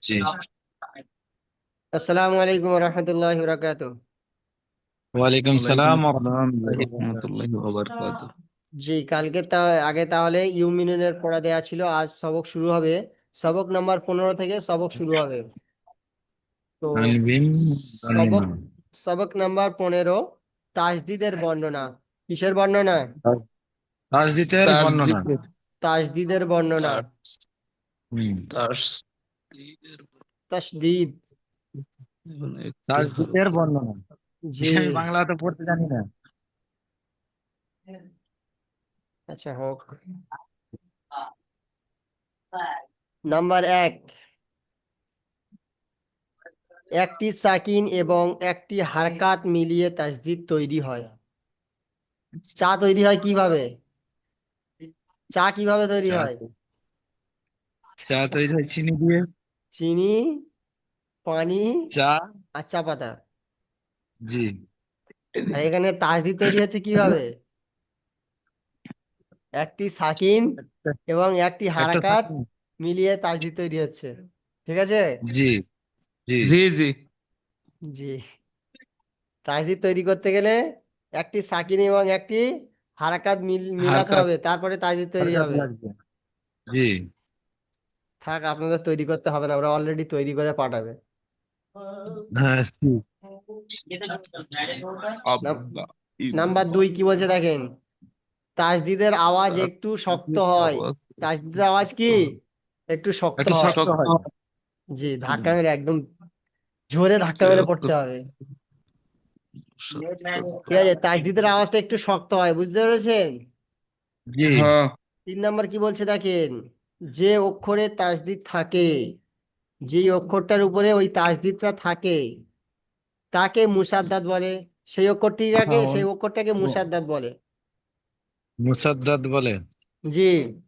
জি। আসসালামু আলাইকুম রহমতুল্লাহ বরকাত ওয়ালাইকুম সালাম রহমতুল্লাহি ওয়া বারাকাতুহু জি কালকে তা আগে তাহলে ইউমিনের পড়া দেওয়া ছিল আজ সবক শুরু হবে। সবক নাম্বার পনেরো থেকে সবক শুরু হবে। তো সবক সবক নাম্বার পনেরো তাজদিদের বর্ণনা। কিসের বর্ণনা? তাজদিদের বর্ণনা। তাজদিদের বর্ণনা। তাসদিদ তাজদিদের বর্ণনা। জি। আমি বাংলা তো পড়তে জানি না। আচ্ছা হোক। নাম্বার এক। একটি সাকিন এবং একটি হারকাত মিলিয়ে তাসদিদ তৈরি হয়। চা তৈরি হয় কীভাবে? চা কীভাবে তৈরি হয়? চা তৈরি হয় চিনি দিয়ে। চিনি পানি চা। আর চা পাতা। জি। আর এখানে তাসদিদ তৈরি হচ্ছে কীভাবে? একটি সাকিন এবং একটি একটা হারাকাত। মিলিয়ে তাসদিদ তৈরি হচ্ছে। ঠিক আছে? জি জি। জি জি। জি। তাসদিদ তৈরি করতে গেলে একটি সাকিন এবং একটি হারাকাত মিল মিলাতে হবে। তারপরে তাসদিদ তৈরি হবে। জি। থাক আপনাদের তৈরি করতে হবে না ওরা অলরেডি তৈরি করে পাঠাবে। হ্যাঁ নাম্বার দুই কি বলছে দেখেন? তাসদিদের আওয়াজ একটু শক্ত হয়। তাসদিদের আওয়াজ কি? একটু শক্ত হয়। শক্ত হয়। জি ধাক্কা মেরে একদম জোরে ধাক্কা মেরে পড়তে হবে। ঠিক আছে তাসদিদের আওয়াজটা একটু শক্ত হয় বুঝতে পেরেছেন? জি। হ্যাঁ। তিন নাম্বার কি বলছে দেখেন? যে অক্ষরে তাসদিদ থাকে যে অক্ষরটার উপরে ওই তাসদিদটা থাকে তাকে মুসাদ্দাদ বলে। সেই অক্ষরটিটাকে হ্যাঁ। সেই অক্ষরটাকে মুসাদ্দাদ বলে। বলে? জি।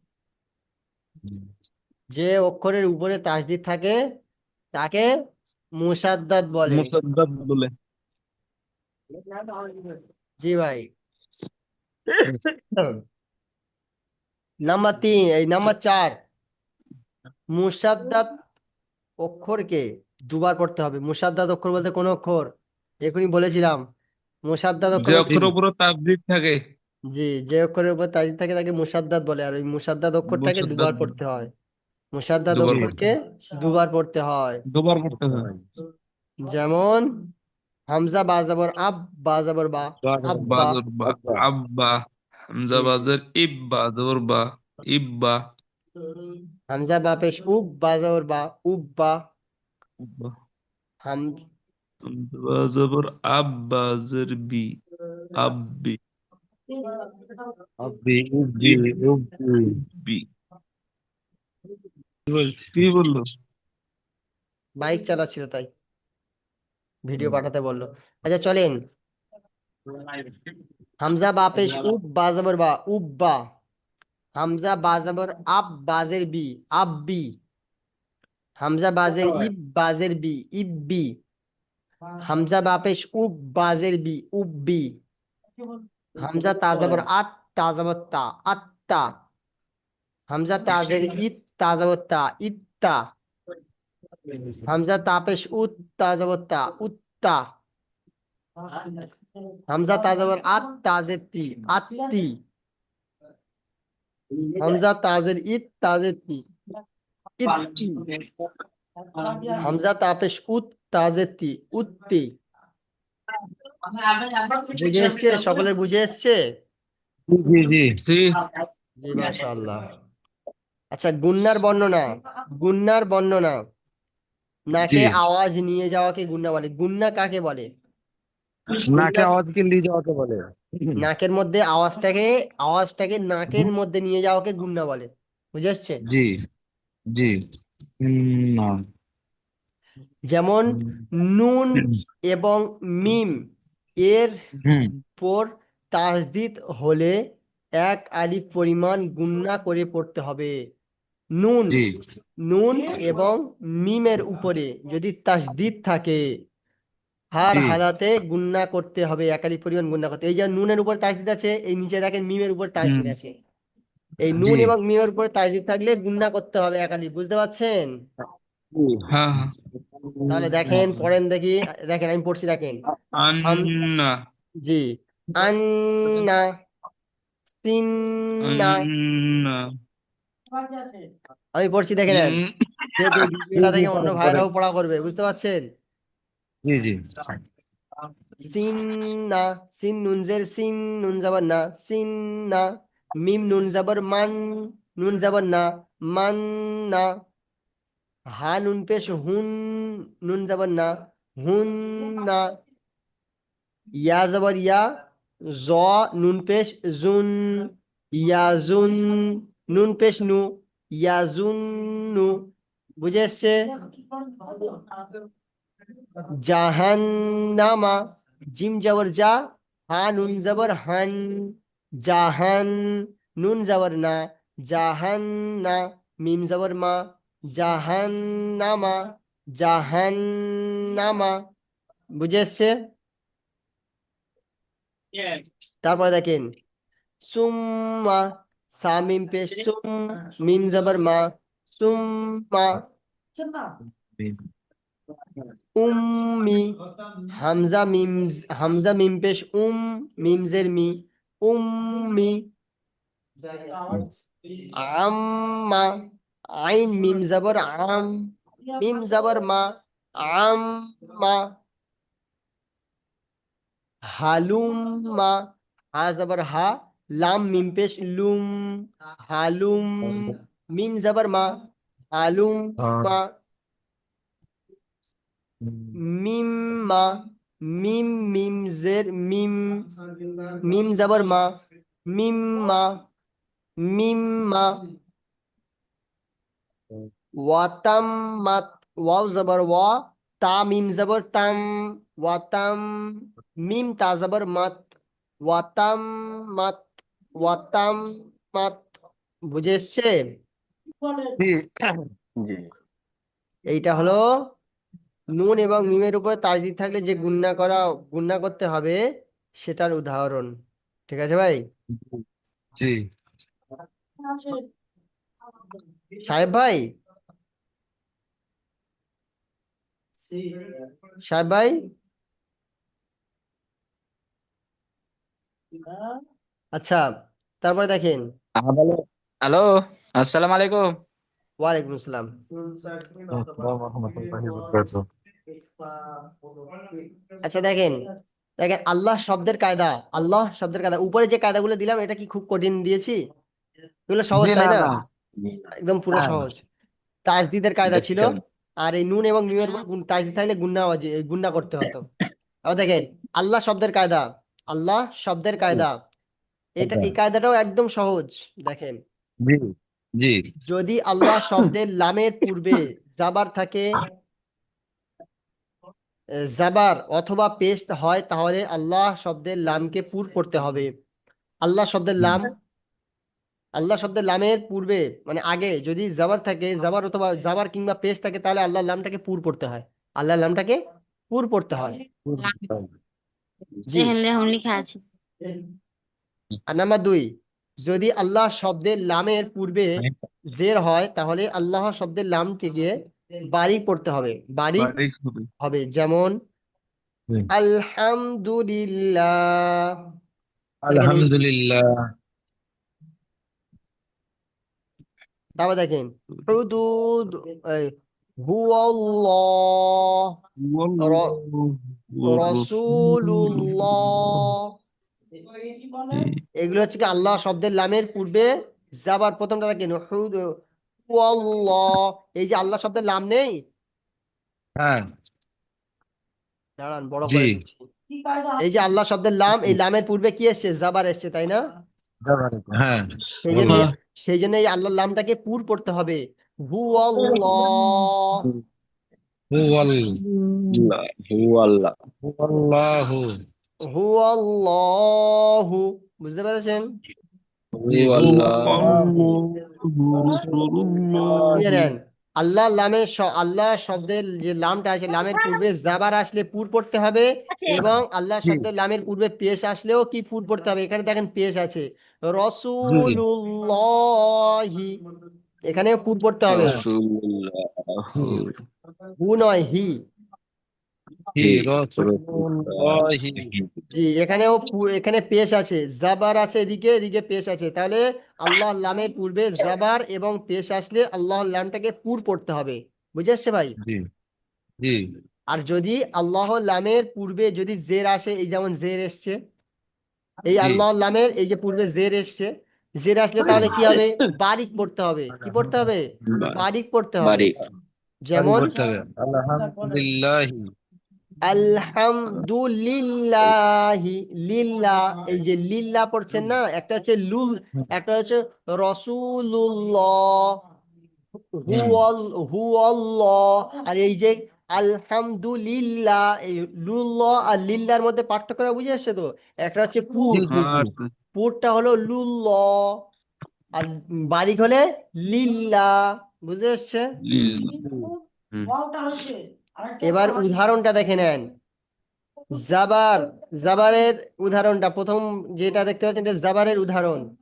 যে অক্ষরের উপরে তাসদিদ থাকে তাকে মুসাদ্দাদ বলে। মুসাদ্দাদ বলে। জি ভাই। নাম্বার তিন এই নাম্বার চার। মুসাদ্দাদ অক্ষরকে দুবার পড়তে হবে। মুসাদ্দাদ অক্ষর বলতে কোন অক্ষর? এখনই বলেছিলাম। মুসাদ্দাদ যে অক্ষর অক্ষরের উপরে তাসদিদ থাকে। জি যে অক্ষরের উপর তাসদিদ থাকে তাকে মুসাদ্দাদ বলে আর ওই মুসাদ্দাদ অক্ষরটাকে মুসাদ্দাদ দুবার। পড়তে হয়। মুসাদ্দাদ দুবার অক্ষরকে দুবার পড়তে হয়। দুবার পড়তে হয়। যেমন হামজা বাজাবর আব বাজাবর বা আব্বা বাজর বা। আব্বা হামজা বাজর ইব্বা জবর বা ইব্বা হামজা বা পেশ উব বাজাবর বা উব্বা। আব্বা। হাম বা জবর আব্বা জের বি আব্বি। আব্বি উব্বি উব্বি। বি কি বলছি কি বলল? বাইক চালাচ্ছিল তাই। ভিডিও পাঠাতে বলল। আচ্ছা চলেন। হামজা বা পেশ উব বাজাবর বা উব্বা হামজা বাজাবর আব বাজের বি আব্বি হামজা বাজের ইব বাজের বি ইব্বি হামজা বা পেশ উব বাজের বি উব্বি হামজা তাজাবর আত তাজাবর তা আত্তা হামজা তাজের ইত তাজাবর তা ইত্তা হামজা তাপেশ উত তাজাবর তা উত্তা হামজা তাজাবর আত তাজের তি আত্তি হামজা তাজের ইত তাজের তি ইত্তি হামজা তাপেশ উত তাজের তি উত্তি বুঝে এসছে? সকলের বুঝে এসছে? জি জি। জি। জি মাশাআল্লাহ। আচ্ছা গুন্নার বর্ণনা। গুন্নার বর্ণনা। নাকে আওয়াজ নিয়ে যাওয়াকে গুন্না বলে। গুন্না কাকে বলে? নাকে আওয়াজকে নিয়ে যাওয়াকে বলে। নাকের মধ্যে আওয়াজটাকে আওয়াজটাকে নাকের মধ্যে নিয়ে যাওয়াকে গুন্না বলে। বুঝে এসছে জি জি। না। যেমন নুন এবং মিম এর হুম। পর তাসদিদ হলে এক আলিফ পরিমাণ গুন্না করে পড়তে হবে। নুন জি। নুন এবং মিমের উপরে যদি তাসদিদ থাকে হার জি। হালাতে গুন্না করতে হবে একালি পরিমাণ গুন্না করতে এই যে নুনের উপর তাসদিদ আছে এই নিচে দেখেন মিমের উপর তাসদিদ হুম। আছে। এই নুন জি। এবং মিমের উপর তাসদিদ থাকলে গুন্না করতে হবে একালি বুঝতে পারছেন? হ্যাঁ হ্যাঁ। তাহলে দেখেন পড়েন দেখি দেখেন আমি পড়ছি দেখেন। আন্না। জি। আন্না। সিন্না। আন্না। আমি পড়ছি দেখে নেন। উম, ভিডিওটা থেকে অন্য। ভাইরাও পড়া করবে বুঝতে পারছেন? জি জি। সিন না, সিন নুন জের সিন, নুন জাবার না, সিন না, মিম নুন জাবার মান, নুন জাবার না, মান না। হা নুন পেশ, হুন নুন জাবার না, হুন না। ইয়া জাবার ইয়া, জ নুন পেশ, জুন, ইয়া জুন, নুন পেশ নু, ইয়া জুন নু। বুঝে এসছে? জাহান্নামা জিম জবর যা হা নুন জবর হান জাহান নুন জবর না জাহান্না মিম জবর মা জাহান্নামা জাহান্নামা বুঝে এসছে তারপরে দেখেন সুম্মা সামিম পে সুম মিম জবর মা সুম্মা। উম্মি হামজা মিম হামজা মিম পেশ উম মিম জের মি উম্মি আম্মা আইন মিম জবর আম মিম জবর মা আম্মা হালুম্মা হা জবর হা লাম মিম পেশ লুম হালুম মিম জবর মা হালুম্মা মিম্মা মিম মিম জের মিম মিম জবর মা মিম্মা মিম্মা ওয়াতাম্মাত ওয়াও জবর ওয়া তা মিম জবর তাম ওয়াতাম মিম তা জবর মাত ওয়াতাম্মাত ওয়াতাম্মাত বুঝে এসছে? জি। এইটা হলো নুন এবং মিমের উপরে তাজদিদ থাকলে যে গুণনা করা গুণনা করতে হবে সেটার উদাহরণ। ঠিক আছে ভাই? জি। সাহেব ভাই? সাহেব ভাই? আচ্ছা তারপরে দেখেন। হ্যালো আসসালামু আলাইকুম। ওয়ালাইকুম আসসালাম। আচ্ছা দেখেন দেখেন আল্লাহ শব্দের কায়দা আল্লাহ শব্দের কায়দা। উপরে যে কায়দাগুলো দিলাম এটা কি খুব কঠিন দিয়েছি? এগুলো সহজ তাই না একদম পুরো হ্যাঁ। সহজ। তাজদিদের কায়দা ছিল আর এই নুন এবং মিমের তাজদিদ থাকলে ওয়াজি- গুণনা করতে হতো। আবার দেখেন আল্লাহ শব্দের কায়দা আল্লাহ শব্দের কায়দা। এটা এই কায়দাটাও একদম সহজ দেখেন। জি জি। যদি আল্লাহ শব্দের লামের পূর্বে জাবার থাকে জাবার অথবা পেস্ট হয় তাহলে আল্লাহ শব্দের লামকে পুর করতে হবে। আল্লাহ শব্দের লাম আল্লাহ শব্দের লামের পূর্বে মানে আগে যদি জাবার থাকে জাবার অথবা জাবার কিংবা পেস্ট থাকে তাহলে আল্লাহ লামটাকে পুর পড়তে হয়। আল্লাহ লামটাকে পুর পড়তে হয়। আর নাম্বার দুই যদি আল্লাহ শব্দের লামের পূর্বে জের হয় তাহলে আল্লাহ শব্দের লামটিকে বারিক পড়তে হবে। বারিক বারিক হবে। হবে যেমন হুম। আলহামদুলিল্লাহ। আলহামদুলিল্লাহ। তারপর দেখেন। হুদুদ হুয়াল্লাহ। রসুলুল্লাহ। এগুলো হচ্ছে কি আল্লাহ শব্দের লামের পূর্বে যাবার প্রথমটা দেখেন। হুদ এই যে আল্লাহ শব্দের লাম নেই? হ্যাঁ। দাঁড়ান বড় করে দিচ্ছি। এই যে আল্লাহ শব্দের লাম এই লামের পূর্বে কি এসছে? জাবার এসছে তাই না? হ্যাঁ। সেই জন্য সেই জন্য এই আল্লাহর লামটাকে পুর পড়তে হবে। হু আল্লাহ। বুঝতে পেরেছেন? আল্লাহ। লামের আল্লাহ শব্দের যে লামটা আছে লামের পূর্বে জাবার আসলে পুর পড়তে হবে এবং আল্লাহ শব্দের লামের পূর্বে পেশ আসলেও কি পুর পড়তে হবে? এখানে দেখেন পেশ আছে। রসুলুল্লাহি। এখানেও পুর পড়তে হবে। রাসূলুল্লাহু। হু নয় হি। জি এখানেও এখানে পেশ আছে জাবার আছে এদিকে এদিকে পেশ আছে। তাহলে আল্লাহ লামের পূর্বে জাবার এবং পেশ আসলে আল্লাহ লামটাকে পুর পড়তে হবে। বুঝে আসছে ভাই? জি জি। আর যদি আল্লাহ লামের পূর্বে যদি জের আসে এই যেমন জের এসছে এই। আল্লাহ লামের এই যে পূর্বে জের এসছে জের আসলে তাহলে কি হবে? বারিক পড়তে হবে। কি পড়তে হবে? বারিক। পড়তে হবে। যেমন আলহামদুলিল্লাহি। আলহামদুলিল্লাহি লিল্লাহ এই যে লিল্লাহ পড়ছেন না একটা হচ্ছে লুল একটা হচ্ছে রসুল্লাহ হুয়াল হুয়াল্লাহ আর এই যে আলহামদুলিল্লাহ এই লুল্লাহ আর লিল্লার মধ্যে পার্থক্য বুঝে আসছে তো? একটা হচ্ছে পুর জি। পুরটা হলো লুল্লাহ আর বারিক হলে লিল্লা বুঝে আসছে? এবার উদাহরণটা দেখে নেন। জাবার জাবারের উদাহরণটা প্রথম যেটা দেখতে পাচ্ছেন এটা জাবারের উদাহরণ।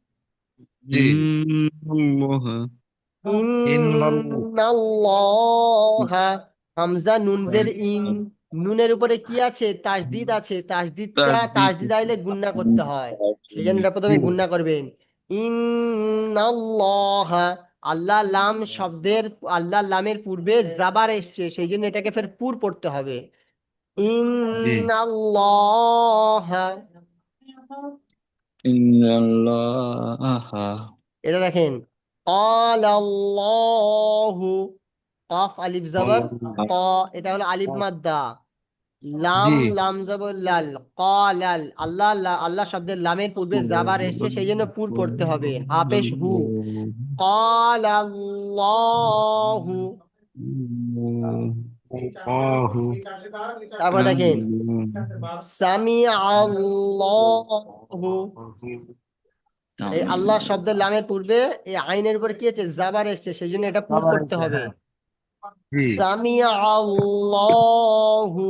হামজা নুনজের ইন। নুনের উপরে কি আছে? তাসদিদ আছে। তাসদিদটা তাসদিদ। আইলে গুণনা করতে হয়। সেই জন্য এটা প্রথমে গুণনা করবেন। ইন্নাল্লাহা। আল্লাহ লাম শব্দের আল্লাহ লামের পূর্বে জাবার এসছে সেই জন্য এটাকে ফের পুর পড়তে হবে। এটা দেখেন আলিফ জাবর ক এটা হলো আলিফ মাদ্দা। লাম লাম জবর লাল আল্লাহ আল্লাহ শব্দের লামের পূর্বে জাবার এসছে সেই জন্য পুর পড়তে হবে। হাফেশ হু। قال الله আল্লাহু তারপর দেখেন সামি আল্লাহু এই আল্লাহ শব্দের লামের পূর্বে এই আইনের উপরে কি আছে জাবার এসছে সেই জন্য এটা পুর জাবার করতে এসছে, হবে জি সামি আল্লাহু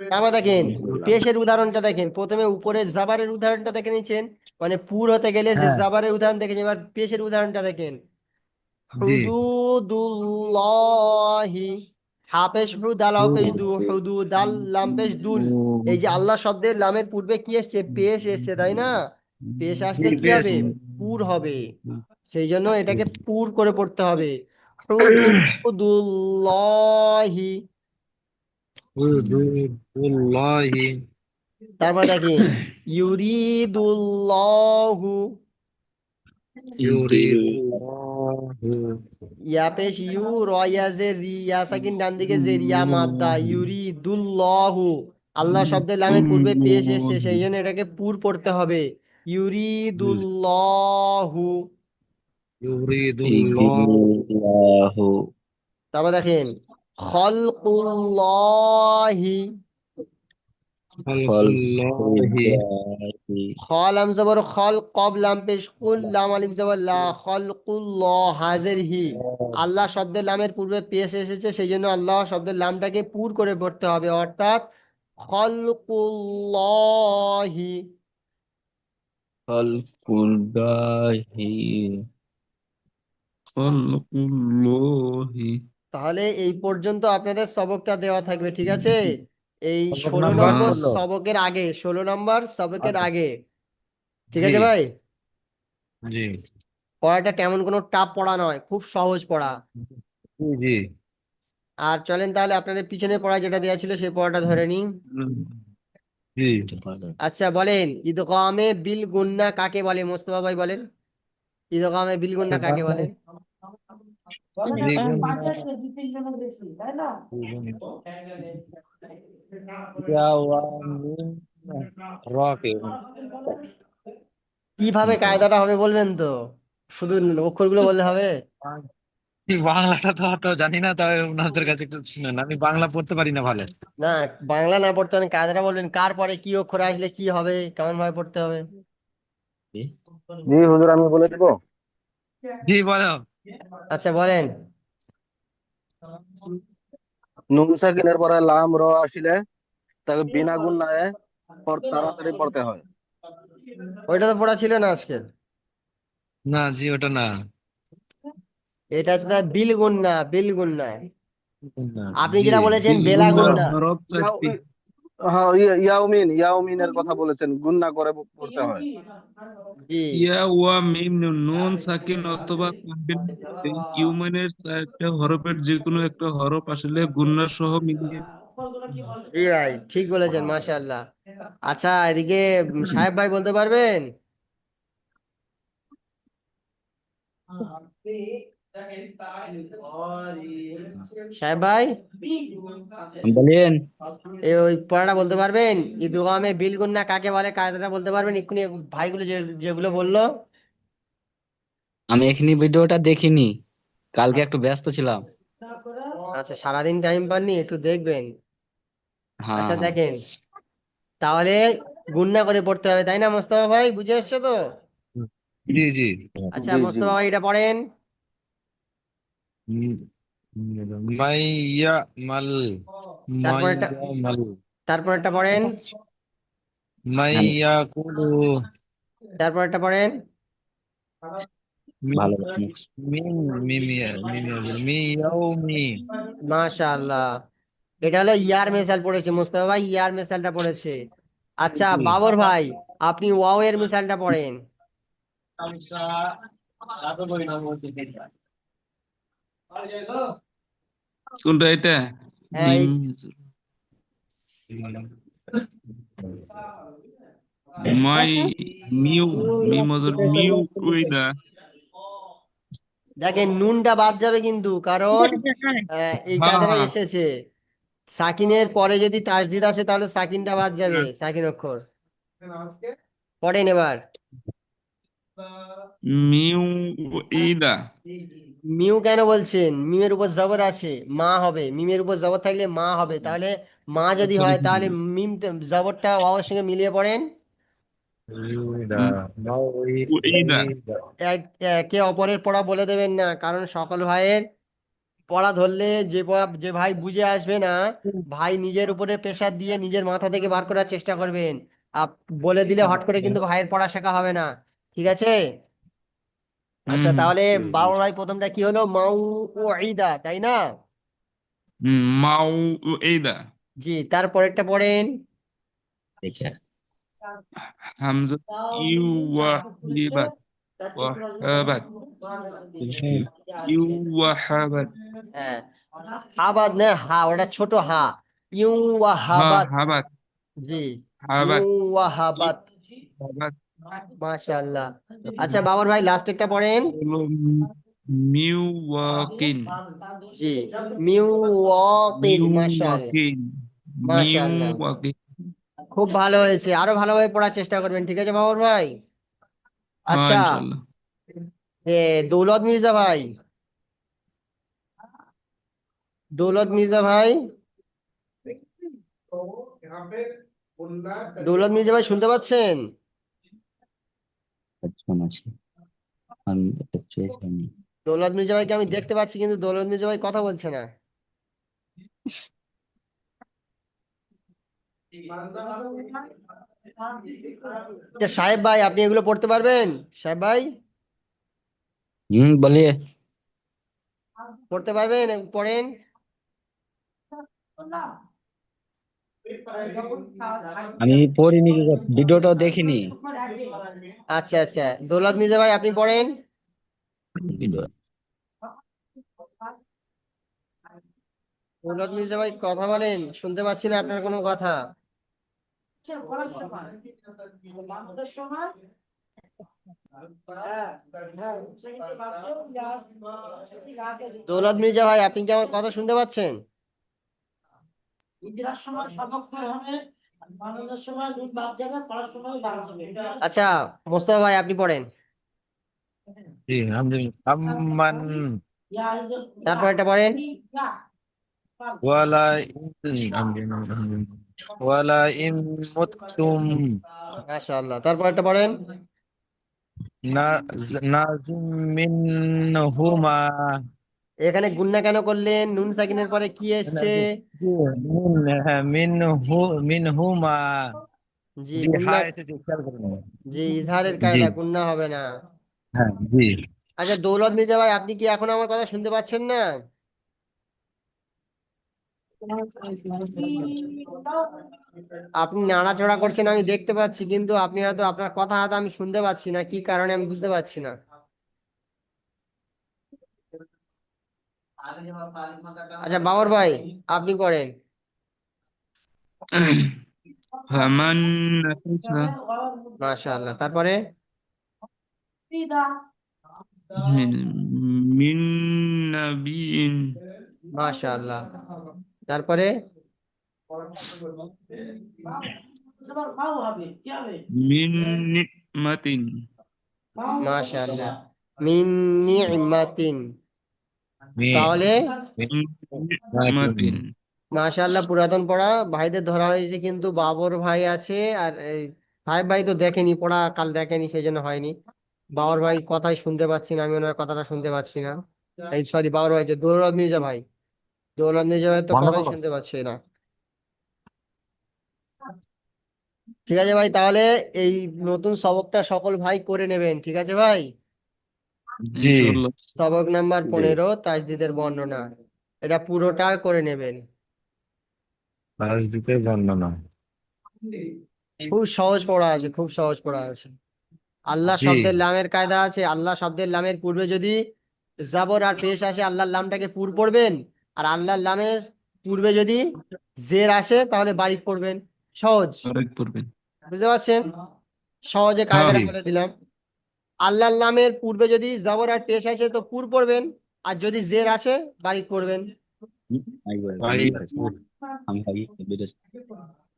তারপর দেখেন পেশের উদাহরণটা দেখেন প্রথমে উপরে জাবারের উদাহরণটা দেখে নিচ্ছেন মানে পুর হতে গেলে যে হ্যাঁ। জাবারের উদাহরণ দেখেন এবার পেশের উদাহরণটা দেখেন। হুদুদুল্লাহি হাফেজ হু দাল হাফেজ দু হুদু দাল লাম পেশ দুল। এই যে আল্লাহ শব্দের লামের পূর্বে কি এসছে? পেশ এসছে তাই না? পেশ আসলে কি হবে? পুর হবে। সেই জন্য এটাকে পুর করে পড়তে হবে। হুদুদুল্লাহি তারপর দেখেন ইউরিদুল্লাহু। ইউরিদুল্লাহু। ইয়া পেশ ইউ রয়াজে রি ইয়া সাকিন ডান দিকে যে রিয়া মাদ্দা। ইউরিদুল্লাহু। আল্লাহ শব্দের লামের পূর্বে পেশ এসছে সেই জন্য এটাকে পুর পড়তে হবে। ইউরিদুল্লাহু। ইউরিদুল্লাহু। তারপর দেখেন খলকুল্লাহি। খল জবর খল কব লাম পেশ কুল লাম আলিফ জবর লা খলকুল্লাহ হাজের হি। আল্লাহ শব্দের লামের পূর্বে পেশ এসেছে সেই জন্য আল্লাহ শব্দের লামটাকে পুর করে পড়তে হবে অর্থাৎ খলকুল্লাহি। খালকুল্লাহি। খালকুল্লাহি। তাহলে এই পর্যন্ত আপনাদের সবকটা দেওয়া থাকবে ঠিক আছে? এই ষোলো নম্বর সবকের আগে ষোলো নম্বর সবকের আগে ঠিক। আছে ভাই? জি। পড়াটা তেমন কোনো টাফ পড়া নয় খুব সহজ পড়া। জি জি। আর চলেন তাহলে আপনাদের পিছনে পড়া যেটা দেওয়া ছিল সেই পড়াটা ধরে নিই। জি। আচ্ছা বলেন ঈদগামে বিল গুন্না কাকে বলে? মোস্তফা ভাই বলেন। ঈদগামে বিল গুন্না কাকে বলে? কীভাবে কায়দাটা হবে বলবেন তো? শুধু অক্ষরগুলো বললে হবে? বাংলাটা তো অত জানি না তবে ওনাদের কাছে একটু শুনেন। আমি বাংলা পড়তে পারি না ভালো। না বাংলা না পড়তে মানে কায়দাটা বলবেন কার পরে কি অক্ষর আসলে কি হবে কেমন ভাবে পড়তে হবে? জি হুজুর আমি বলে দিব। জি বলো। আচ্ছা বলেন। নুন সাকিনের পরে লাম র আসিলে তাকে বিনা গুণায় পর তাড়াতাড়ি পড়তে হয়। ওইটা তো পড়া ছিল না আজকে? না জি ওটা না। এটা হচ্ছে বিল গুন্না বিল গুন্না না, আপনি যেটা বলেছেন বিল বেলা গুন্না হ্যাঁ ইয়া- ইয়াউমিন ইয়াউমিনের কথা বলেছেন গুন্না করে পড়তে হয়। ইয়া ওয়া মিম নুন সাকিন অথবা মধ্যে হরফের যে কোনো একটা হরফ আসলে গুন্না সহ মিলিয়ে জি ভাই ঠিক বলেছেন মাশাআল্লাহ। আচ্ছা এদিকে সাহেব ভাই বলতে পারবেন? সাহেব ভাই? বলেন। এই ওই পড়াটা বলতে পারবেন? ঈদগামে বিল গুন্না কাকে বলে কায়দাটা বলতে পারবেন? এক্ষুনি ভাইগুলো যেগুলো বলল। আমি এখানে ভিডিওটা দেখিনি। কালকে একটু ব্যস্ত ছিলাম। আচ্ছা সারাদিন টাইম পাননি একটু দেখবেন। হ্যাঁ আচ্ছা হ্যাঁ। দেখেন। তাহলে গুন্না করে পড়তে হবে তাই না মোস্তফা ভাই? বুঝে এসছো তো? জি জি। আচ্ছা। মোস্তফা ভাই এটা পড়েন। মাইয়া মাল তারপর একটা- মাইয়া মাল। তারপর একটা পড়েন। মাইয়া কুলু। তারপর একটা পড়েন। ভালো মিমিয়া মিমিয়া মিয়াউমি মাশাআল্লাহ। এটা হলো ইয়ার মেসাল পড়েছে মোস্তফা ভাই ইয়ার মেসালটা পড়েছে। আচ্ছা বাবর ভাই আপনি ওয়াও এর মিসালটা পড়েন। কোনটা এটা হ্যাঁ, মাই মিউ মিউ উইদা দেখেন নুনটা বাদ যাবে কিন্তু কারণ এই হ্যাঁ, হ্যাঁ। এসেছে। সাকিনের পরে যদি তাসদিদ আসে তাহলে সাকিনটা বাদ যাবে সাকিন অক্ষর। পড়েন এবার। মিউ উইদা মিউ কেন বলছেন? মিমের উপর জবর আছে মা হবে। মিমের উপর জবর থাকলে মা হবে। তাহলে মা যদি আচ্ছা, হয় তাহলে মিম জবরটা ওয়াওয়ের সঙ্গে মিলিয়ে পড়েন। এক একে অপরের পড়া বলে দেবেন না কারণ সকল ভাইয়ের পড়া ধরলে যে পড়া যে ভাই বুঝে আসবে না ভাই নিজের উপরে প্রেসার দিয়ে নিজের মাথা থেকে বার করার চেষ্টা করবেন। আপ বলে দিলে হট করে কিন্তু ভাইয়ের পড়া শেখা হবে না। ঠিক আছে? আচ্ছা হুম, তাহলে। বাবর ভাই প্রথমটা কি হলো? মাউ ও ঈদা তাই না? মাউ উইদা জি তারপরেরটা পড়েন। হামজা ইউ ওয়াহিবাত ওয়াহাবাত ইউ ওয়াহাবাত হ্যাঁ। হাবাদ না হা ওটা ছোট হা। ইউ ওয়া হা হাবাত। জি। হাবাত। ইউ ওয়া হাবাত। হাবাত। মাশাআল্লাহ। আচ্ছা বাবর ভাই লাস্ট একটা পড়েন। হলো মিউ ওয়াকিন জি মিউ ওয়াকিন মিউ মাশাআল্লাহ। মাশাআল্লাহ। খুব ভালো হয়েছে। আরও ভালোভাবে পড়ার চেষ্টা করবেন ঠিক আছে বাবর ভাই? হ্যাঁ আচ্ছা। এ দৌলত মির্জা ভাই। দৌলত মির্জা ভাই। দৌলত মির্জা ভাই শুনতে পাচ্ছেন? হেডফোন আছে। আমি আমি দৌলত মির্জা ভাইকে আমি দেখতে পাচ্ছি কিন্তু দৌলত মির্জা ভাই কথা বলছে না। আচ্ছা, সাহেব ভাই আপনি এগুলো পড়তে পারবেন? সাহেব ভাই? হুম বলিয়ে। পড়তে পারবেন? পড়েন। আমি পড়িনি ভিডিওটাও দেখিনি। আচ্ছা আচ্ছা। দৌলত মির্জা ভাই আপনি পড়েন? দৌলত মির্জা ভাই কথা বলেন। শুনতে পাচ্ছি না আপনার কোনো কথা। দৌলত মির্জা ভাই আপনি কি আমার কথা শুনতে পাচ্ছেন? সময় হবে সময় দুধ বাদ যাবে পড়ার সময় বাদ আচ্ছা মোস্তফা ভাই আপনি পড়েন। জি আলহামদুলিল্লাহ। আম্মান। তারপর এটা পড়েন। ওয়ালা ওয়ালা ইন মুততুম মাশাআল্লাহ তারপর এটা পড়েন। না নাজিম মিনহুমা। এখানে গুন্না কেন করলেন? নুন সাকিনের পরে কি এসছে? মিনহু মিনহুমা। জি গুন্না জি ইজহারের কায়দা গুন্না হবে না। হ্যাঁ জি। আচ্ছা দৌলত মির্জা ভাই আপনি কি এখন আমার কথা শুনতে পাচ্ছেন না? আপনি নাড়াচড়া করছেন আমি দেখতে পাচ্ছি কিন্তু আপনি হয়তো আপনার কথা হয়তো আমি শুনতে পাচ্ছি না কি কারণে আমি বুঝতে পারছি না। আচ্ছা বাবর ভাই আপনি করেন। মাশাআল্লাহ তারপরে? মিন মিন মাশাআল্লাহ তারপরে? মিন নি'মাতিন মাশাআল্লাহ মিন নি'মাতিন তাহলে মাশাআল্লাহ। পুরাতন পড়া। ভাইদের ধরা হয়েছে কিন্তু বাবর ভাই আছে আর এই ভাই ভাই তো দেখেনি পড়া কাল দেখেনি সেই জন্য হয়নি। বাবর ভাই কথাই শুনতে পাচ্ছি না আমি ওনার কথাটা শুনতে পাচ্ছি না। এই সরি বাবর ভাই যে দৌলত মির্জা ভাই। দৌলত মির্জা ভাই তো কথাই শুনতে পাচ্ছি না। ঠিক আছে ভাই তাহলে এই নতুন সবকটা সকল ভাই করে নেবেন ঠিক আছে ভাই? জি। সবক নাম্বার পনেরো তাজদিদের বর্ণনা। এটা পুরোটা করে নেবেন। বর্ণনা। খুব সহজ পড়া আছে খুব সহজ পড়া আছে। আল্লাহ জি। শব্দের লামের কায়দা আছে। আল্লাহ শব্দের লামের পূর্বে যদি জাবর আর পেশ আসে আল্লাহর লামটাকে পুর পড়বেন। আর আল্লাহর লামের পূর্বে যদি জের আসে তাহলে বারিক পড়বেন। সহজ। পড়বেন। বুঝতে পারছেন? সহজে কায়দাটা জি। বলে দিলাম। আল্লাহর নামের পূর্বে যদি জাবর আর পেশ আসে তো পুর পড়বেন আর যদি জের আসে বারিক পড়বেন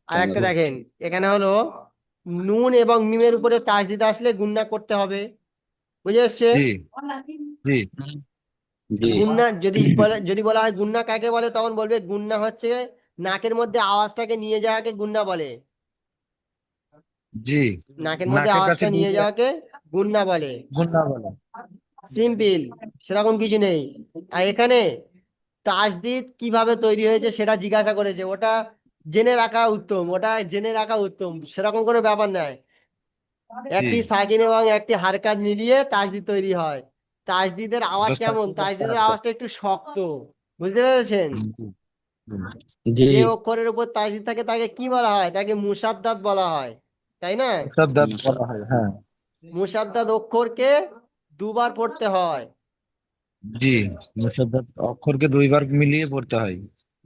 আর একটা দেখেন এখানে হলো নুন এবং মিমের উপরে তাসদিদ আসলে গুন্না করতে হবে। বুঝে এসছে? গুন্না যদি যদি বলা হয় গুন্না কাকে বলে তখন বলবে গুন্না হচ্ছে নাকের মধ্যে আওয়াজটাকে নিয়ে যাওয়াকে গুন্না বলে। জি। নাকের মধ্যে আওয়াজটা নিয়ে যাওয়াকে গুন্না বলে। গুন্না বলা। সিম্পল সেরকম কিছু নেই। আর এখানে তাসদিদ কীভাবে তৈরি হয়েছে সেটা জিজ্ঞাসা করেছে। ওটা জেনে রাখা উত্তম ওটা জেনে রাখা উত্তম সেরকম কোনো ব্যাপার নাই একটি সাকিন এবং একটি হারকাত মিলিয়ে তাসদিদ তৈরি হয়। তাসদিদের আওয়াজ কেমন? তাসদিদের আওয়াজটা একটু শক্ত বুঝতে পেরেছেন? যে অক্ষরের উপর তাসদিদ থাকে তাকে কি বলা হয়? তাকে মুসাদ্দাত বলা হয় তাই না? মুসাদ্দাত বলা হয় হ্যাঁ। মুসাদ্দাত অক্ষরকে দুবার পড়তে হয়। জি মুসাদ্দাত অক্ষরকে দুইবার মিলিয়ে পড়তে হয়।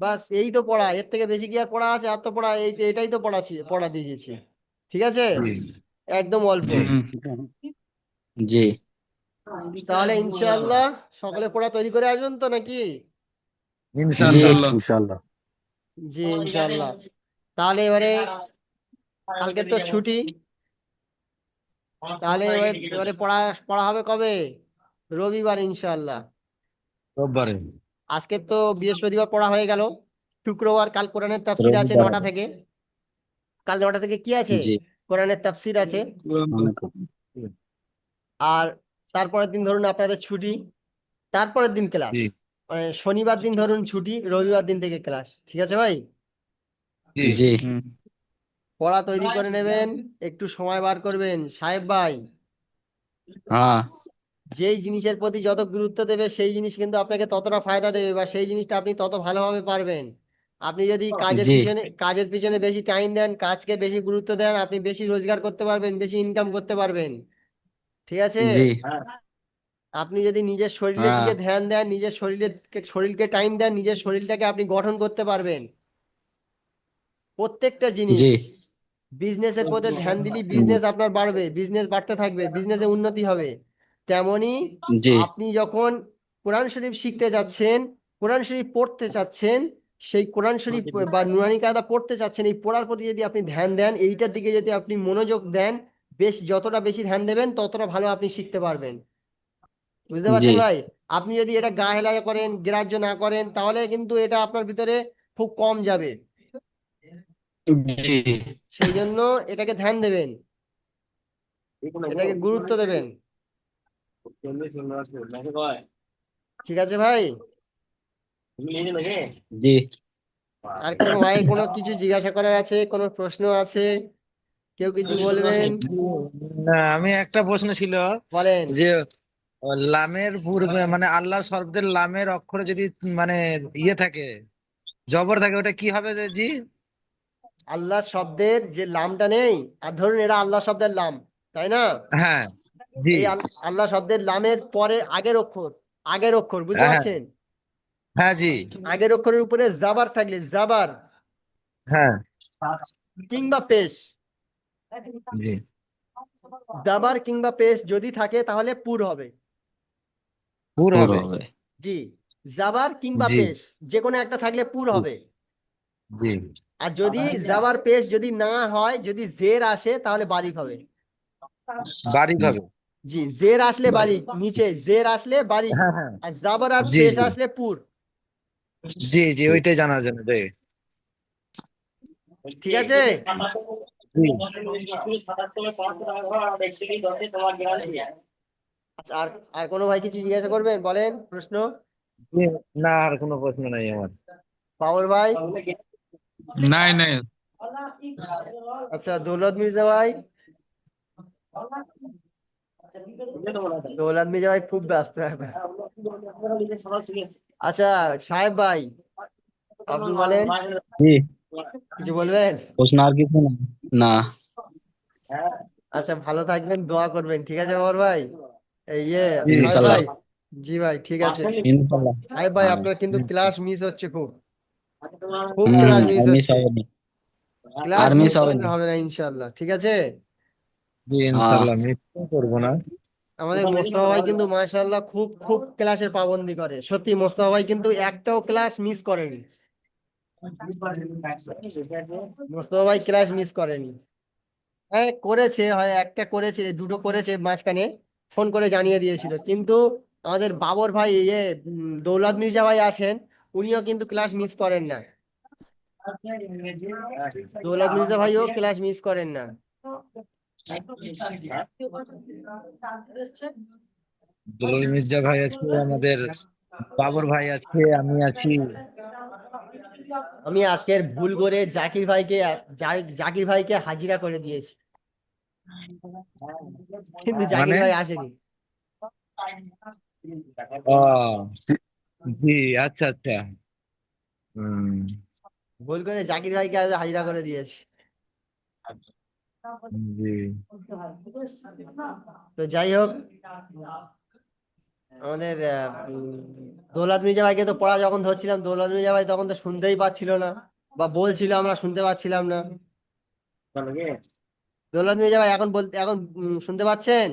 বাস এই তো পড়া এর থেকে বেশি কি আর পড়া আছে? আর তো পড়া এই এটাই তো পড়া পড়া দিয়েছি। ঠিক আছে? একদম অল্প। জি। তাহলে ইনশাআল্লাহ সকলে পড়া তৈরি করে আসবেন তো নাকি? ইনশাআল্লাহ। ইনশাআল্লাহ। ইনশাআল্লাহ। জি ইনশাআল্লাহ। তাহলে এবারে কালকে তো ছুটি। তাহলে এবারে এবারে পড়া পড়া হবে কবে? রবিবার ইনশাআল্লাহ। রোববারে। আজকে তো বৃহস্পতিবার পড়া হয়ে গেল। শুক্রবার কাল কোরআনের তাফসির আছে নটা থেকে। কাল নটা থেকে কি আছে? জি। কোরআনের তাফসির আছে। আর তারপরের দিন ধরুন আপনাদের ছুটি। তারপরের দিন ক্লাস। জি। মানে শনিবার দিন ধরুন ছুটি রবিবার দিন থেকে ক্লাস। ঠিক আছে ভাই? জি। পড়া তৈরি করে নেবেন একটু সময় বার করবেন। সাহেব ভাই। হ্যাঁ। যেই জিনিসের প্রতি যত গুরুত্ব দেবে সেই জিনিস কিন্তু আপনাকে ততটা ফায়দা দেবে বা সেই জিনিসটা আপনি তত ভালোভাবে পারবেন। আপনি যদি কাজের জি। পিছনে কাজের পিছনে বেশি টাইম দেন কাজকে বেশি গুরুত্ব দেন আপনি বেশি রোজগার করতে পারবেন বেশি ইনকাম করতে পারবেন। ঠিক আছে? জি। আপনি যদি নিজের শরীরের হ্যাঁ। দিকে ধ্যান দেন নিজের শরীরের শরীরকে টাইম দেন নিজের শরীরটাকে আপনি গঠন করতে পারবেন। প্রত্যেকটা জিনিস। জি। বিজনেসের প্রতি ধ্যান দিলে বিজনেস আপনার বাড়বে বিজনেস বাড়তে থাকবে বিজনেসে উন্নতি হবে। তেমনি জি। আপনি যখন কোরআন শরীফ শিখতে যাচ্ছেন কোরআন শরীফ পড়তে চাচ্ছেন সেই কোরআন শরীফ বা নুরানি কায়দা পড়তে চাচ্ছেন এই পড়ার প্রতি যদি আপনি ধ্যান দেন এইটার দিকে যদি আপনি মনোযোগ দেন বেশ যতটা বেশি ধ্যান দেবেন ততটা ভালো আপনি শিখতে পারবেন। বুঝতে পারছেন ভাই? আপনি যদি এটা গা হেলা করেন গ্রাহ্য না করেন তাহলে কিন্তু এটা আপনার ভিতরে খুব কম যাবে। জি। সেই জন্য এটাকে ধ্যান দেবেন। এটাকে গুরুত্ব দেবেন। ঠিক আছে ভাই। জি। আর কোনো ভাই কোনো কিছু জিজ্ঞাসা করার আছে? কোনো প্রশ্ন আছে? কেউ কিছু বলবেন? না আমি একটা প্রশ্ন ছিল বলেন। যে লামের পূর্বে মানে আল্লাহ শব্দের লামের অক্ষরে যদি মানে ইয়ে থাকে জবর থাকে ওটা কি হবে যে জি? আল্লাহ শব্দের যে লামটা নেই আর ধরুন এটা আল্লাহ শব্দের লাম তাই না? হ্যাঁ এই আল্লাহ শব্দের লামের পরে আগের অক্ষর আগের অক্ষর বুঝতে হ্যাঁ। পারছেন? হ্যাঁ জি। আগের অক্ষরের উপরে জাবার থাকলে জাবার। হ্যাঁ। কিংবা পেশ। জি। দাবার কিংবা পেশ যদি থাকে তাহলে পুর হবে। পুর হবে। হবে। জি। জাবার কিংবা পেশ যে কোনো একটা থাকলে পুর হবে। জি। আর যদি জাবার পেশ যদি না হয় যদি জের আসে তাহলে বারিক হবে। বারিক হবে। জি জের আসলে বারিক নিচে জের আসলে বারিক হ্যাঁ হ্যাঁ। আর জাবার আর পেশ আসলে পুর। জি জি ওইটাই জানার জন্য জি। ঠিক আছে? আর আর কোনো ভাই কিছু জিজ্ঞাসা করবেন? বলেন প্রশ্ন? না আর কোনো প্রশ্ন নাই আমার। পাওয়ার ভাই? নাই নাই। আচ্ছা দৌলত মির্জা ভাই? দৌলত মির্জা ভাই খুব ব্যস্ত আচ্ছা সাহেব ভাই আপনি বলেন কিছু বলবেন? প্রশ্ন আর কিছু না। না। আচ্ছা ভালো থাকবেন দোয়া করবেন ঠিক আছে বাবর ভাই? এই ইয়ে জি, ভাই? জি ভাই ঠিক আছে। সাহেব ভাই। আপনার কিন্তু ক্লাস মিস হচ্ছে খুব। খুব মিস আর মিস হচ্ছে হবে না। আর মিস হবে না। হবে না ইনশাআল্লাহ ঠিক আছে? জি ইনশাল্লাহ মিস করব না। আমাদের মোস্তফা ভাই কিন্তু মাশাআল্লাহ খুব খুব ক্লাসের পাবন্দি করে। সত্যি মোস্তফা ভাই কিন্তু একটাও ক্লাস মিস করেনি। মোস্তফা ভাই ক্লাস মিস করেনি। হ্যাঁ করেছে হয় একটা করেছে দুটো করেছে মাঝখানে ফোন করে জানিয়ে দিয়েছিল। কিন্তু আমাদের বাবর ভাই ইয়ে দৌলত মির্জা ভাই আছেন উনিও কিন্তু ক্লাস মিস করেন না। দৌলত মির্জা ভাইও ক্লাস মিস করেন না। দুলুল মির্জা ভাই আছে আমাদের বাবর ভাই আছে আমি আছি। আমি আজকের ভুল করে জাকির ভাইকে জাকির ভাইকে হাজিরা করে দিয়েছি। কিন্তু জাকির মানে? ভাই আসেনি। ও জি আচ্ছা আচ্ছা। হুম। ভুল করে জাকির ভাইকে আজ হাজিরা করে দিয়েছি। জি। তো যাই হোক আমাদের দৌলত মির্জা ভাইকে তো পড়া যখন ধরছিলাম দৌলত মির্জা ভাই তখন তো শুনতেই পাচ্ছিল না বা বলছিল আমরা শুনতে পাচ্ছিলাম না। দৌলত মির্জা ভাই এখন বলতে এখন শুনতে পাচ্ছেন?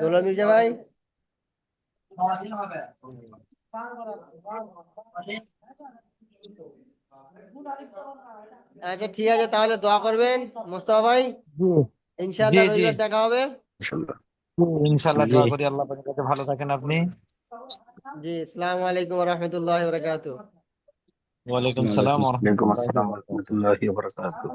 দৌলত মির্জা ভাই? আচ্ছা ঠিক আছে তাহলে দোয়া করবেন মোস্তফা ভাই। ইনশাআল্লাহ। রবিবার দেখা হবে। ইনশাল্লাহ দোয়া করি আল্লাহ পাকের কাছে ভালো থাকেন আপনি। জি আসসালামু আলাইকুম রহমতুল্লাহ বরকাতু ওয়ালাইকুম সালাম ওয়া ওয়ালাইকুম রাহমাতুল্লাহি। আসসালাম ওয়া রাহমাতুল্লাহি ওয়া বারাকাতুহু।